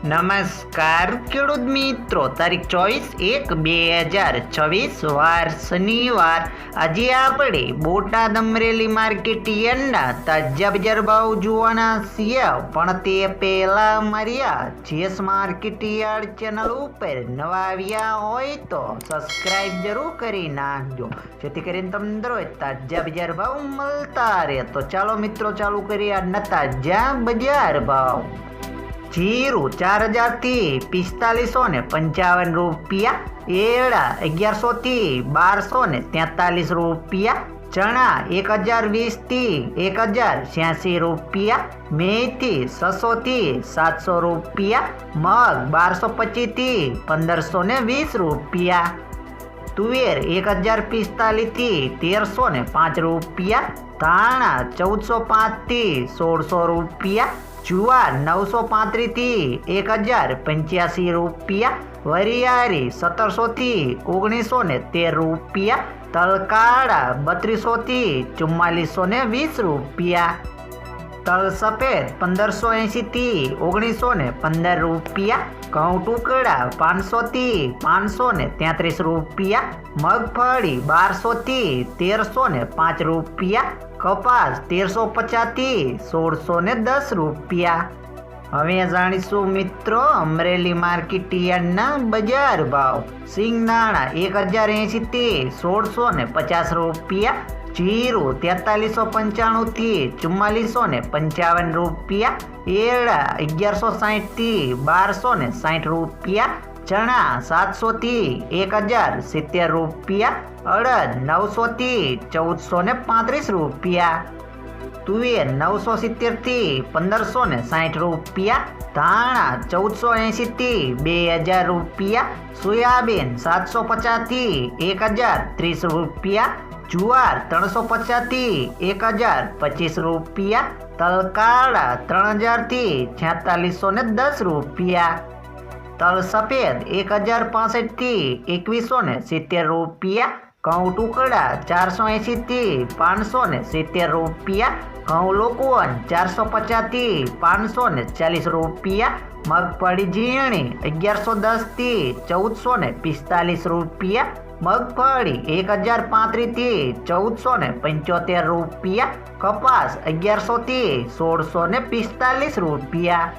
નમસ્કાર, ખેડૂત મિત્રો. તારીખ ચોવીસ એક બે હજાર છવ્વીસ, વાર શનિવાર. આજે આપણે બોટાદ અમરેલી માર્કેટ યાર્ડના તાજા બજાર ભાવ જોવાના છીએ. પણ તે પહેલા માર્યા, જેસ માર્કેટ યાર્ડ ચેનલ ઉપર નવા આવ્યા હોય તો સબસ્ક્રાઇબ જરૂર કરી નાખજો. જેથી કરીને તમને દરરોજ તાજા બજાર ભાવ મળતા રહે. તો ચાલો મિત્રો, ચાલુ કરીએ આજના તાજા બજાર ભાવ. જીરું, ચાર હજારથી પિસ્તાલીસો ને પંચાવન રૂપિયા. એડા, અગિયારસો થી બારસો ને તેતાલીસ રૂપિયા. ચણા, એક હજાર વીસથી એક હજાર છ્યાસી રૂપિયા. મેથી, છસો થી સાતસો રૂપિયા. મગ, બારસો પચીસથી પંદરસો ને વીસ રૂપિયા. તુવેર, એક હજાર પિસ્તાલીસથી તેરસો ને પાંચ રૂપિયા. ધાણા, ચૌદસો પાંચથી સોળસો રૂપિયા. જુવાર નવસો પાંત્રીસથી એક હજાર પંચ્યાસી રૂપિયા. વરિયારી સત્તરસોથી ઓગણીસો ને તેર રૂપિયા. તલકાળા બત્રીસોથી ચુમ્માલીસો ને વીસ રૂપિયા. તલ સફેદ પંદરસો એંશીથી ઓગણીસો ને પંદર રૂપિયા. ઘઉં ટુકડા પાંચસોથી પાંચસો ને તેત્રીસ રૂપિયા. મગફળી બારસોથી તેરસો ને પાંચ રૂપિયા. કપાસ તેરસો પચાસથી સોળસો ને દસ રૂપિયા. હવે જાણીશું મિત્રો, અમરેલી માર્કેટ બજાર ભાવ. સિંગદાણા એક હજાર એંશીથી સોળસો ને પચાસ રૂપિયા. જીરું તેતાલીસો પંચાણુંથી ચુમ્માલીસો ને પંચાવન રૂપિયા. એળા અગિયારસો સાહીઠથી બારસો ને સાઠ રૂપિયા. ચણા સાતસોથી એક હજાર, સિત્તેર રૂપિયા, અડદ નવસોથી ચૌદસો ને પાંત્રીસ રૂપિયા, તુવેર નવસો સિત્તેરથી પંદરસો ને સાઠ રૂપિયા, ધાણા ચૌદસો એંશીથી બે હજાર રૂપિયા, સોયાબીન સાતસો પચાસથી એક હજાર ત્રીસ રૂપિયા, જુવાર ત્રણસો પચાસથી એક હજાર પચીસ રૂપિયા, તલકાળા ત્રણ હજારથી છેતાલીસો ને દસ રૂપિયા. તલ સફેદ એક હજાર પાસઠથી એકવીસો ને સિત્તેર રૂપિયા. ઘઉં ટુકડા ચારસો એંશીથી પાંચસો ને સિત્તેર રૂપિયા. ઘઉં લોકવન ચારસો પચાસથી પાંચસો ને ચાલીસ રૂપિયા. મગફળી ઝીણી અગિયારસો દસથી ચૌદસો ને પિસ્તાલીસ રૂપિયા. મગફળી એક હજાર પાંત્રીસથી ચૌદસો ને પંચોતેર રૂપિયા. કપાસ અગિયારસોથી સોળસો ને પિસ્તાલીસ રૂપિયા.